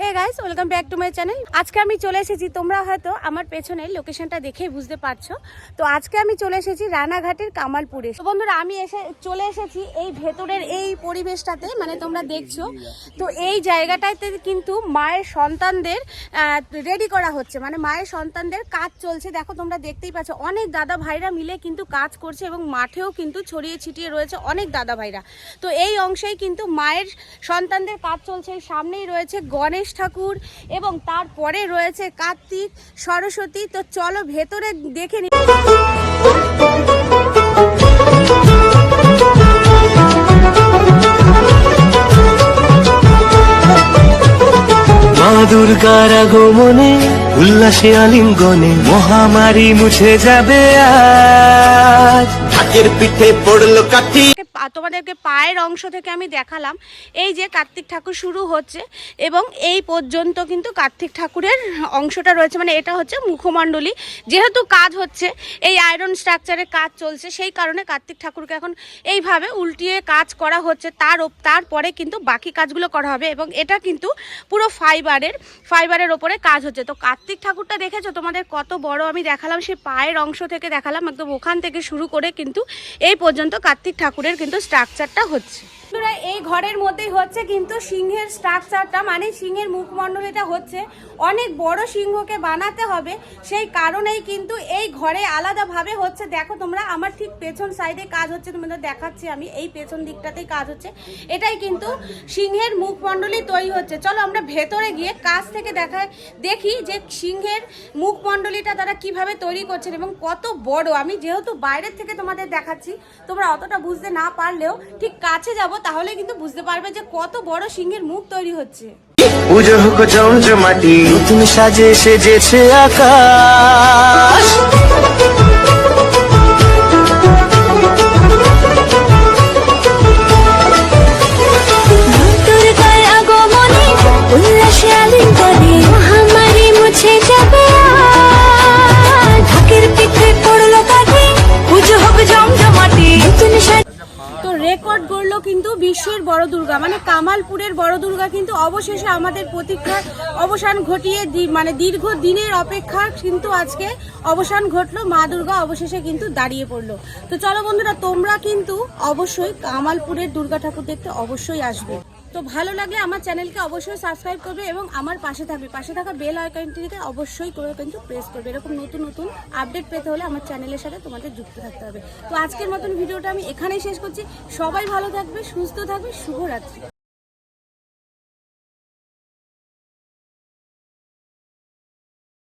Hey guys welcome back to my channel আজকে আমি চলে এসেছি, তোমরা হয়তো আমার পেছনে লোকেশনটা দেখেই বুঝতে পারছ। তো আজকে আমি চলে এসেছি রানাঘাটের কামালপুরে। তো বন্ধুরা, আমি এসে চলে এসেছি এই ভেতরের এই পরিবেশটাতে মানে তোমরা দেখছ। তো এই জায়গাটাতে কিন্তু মায়ের সন্তানদের রেডি করা হচ্ছে। মানে মায়ের সন্তানদের কাজ চলছে। দেখো, তোমরা দেখতেই পাচ্ছ, অনেক দাদা ভাইরা মিলে কিন্তু কাজ করছে এবং মাঠেও কিন্তু ছড়িয়ে ছিটিয়ে রয়েছে অনেক দাদা ভাইরা। তো এই অংশেই কিন্তু মায়ের সন্তানদের কাজ চলছে। সামনেই রয়েছে গণেশ ঠাকুর এবং তারপরে রয়েছে কার্তিক সরস্বতী। তো চলো ভেতরে দেখে নি মা দুর্গার আগমনে উল্লাসে আলিঙ্গনে মহামারী মুছে যাবে আজ। ঢাকের পিঠে পড়ল কাঠি। তোমাদেরকে পায়ের অংশ থেকে আমি দেখালাম। এই যে কার্তিক ঠাকুর শুরু হচ্ছে এবং এই পর্যন্ত কিন্তু কার্তিক ঠাকুরের অংশটা রয়েছে। মানে এটা হচ্ছে মুখমণ্ডলী। যেহেতু কাজ হচ্ছে, এই আয়রন স্ট্রাকচারের কাজ চলছে, সেই কারণে কার্তিক ঠাকুরকে এখন এইভাবে উল্টিয়ে কাজ করা হচ্ছে। তার তারপরে কিন্তু বাকি কাজগুলো করা হবে এবং এটা কিন্তু পুরো ফাইবারের ফাইবারের ওপরে কাজ হচ্ছে। তো কার্তিক ঠাকুরটা দেখেছ? তোমাদের কত বড় আমি দেখালাম, সেই পায়ের অংশ থেকে দেখালাম। একদম ওখান থেকে শুরু করে কিন্তু এই পর্যন্ত কার্তিক ঠাকুরের কিন্তু স্ট্রাকচারটা হচ্ছে। বন্ধুরা, এই ঘরের মধ্যেই হচ্ছে কিন্তু সিংহের স্ট্রাকচারটা মানে সিংহের মুখমণ্ডলীটা হচ্ছে অনেক বড় সিংহকে বানাতে হবে। সেই কারণেই কিন্তু এই ঘরে আলাদাভাবে হচ্ছে দেখো তোমরা আমার ঠিক পেছন সাইডে কাজ হচ্ছে তোমাদের দেখাচ্ছি আমি এই পেছন দিকটাতেই কাজ হচ্ছে। এটাই কিন্তু সিংহের মুখমণ্ডলী তৈরি হচ্ছে। চলো আমরা ভেতরে গিয়ে কাজ থেকে দেখা দেখি যে সিংহের মুখমণ্ডলীটা তারা কীভাবে তৈরি করছেন এবং কত বড়। আমি যেহেতু বাইরের থেকে তোমাদের দেখাচ্ছি তোমরা অতটা বুঝতে না পারলেও ঠিক কাছে যাব, তাহলে কিন্তু বুঝতে পারবে যে কত বড় সিংহের মুখ তৈরি হচ্ছে। পুজো হোক জমজমাটি নতুন সাজে সেজেছে আকাশ। কিন্তু বিশ্বের বড় দুর্গা মানে কামালপুরের বড় দুর্গা কিন্তু অবশেষে আমাদের প্রতীক্ষার অবসান ঘটিয়ে মানে দীর্ঘ দিনের অপেক্ষার কিন্তু আজকে অবসান ঘটলো, মা দুর্গা অবশেষে কিন্তু দাঁড়িয়ে পড়ল। তো চলো বন্ধুরা, তোমরা কিন্তু অবশ্যই কামালপুরের দুর্গা ঠাকুর দেখতে অবশ্যই আসবে। তো ভালো লাগলে আমার চ্যানেলকে অবশ্যই সাবস্ক্রাইব করবে এবং আমার পাশে থাকবে। পাশে থাকা বেল আইকনটিকে অবশ্যই করে কিন্তু প্রেস করবে। এরকম নতুন নতুন আপডেট পেতে হলে আমার চ্যানেলের সাথে তোমাদের যুক্ত থাকতে হবে। তো আজকের মতন ভিডিওটা আমি এখানেই শেষ করছি। সবাই ভালো থাকবে, সুস্থ থাকবে, শুভরাত্রি।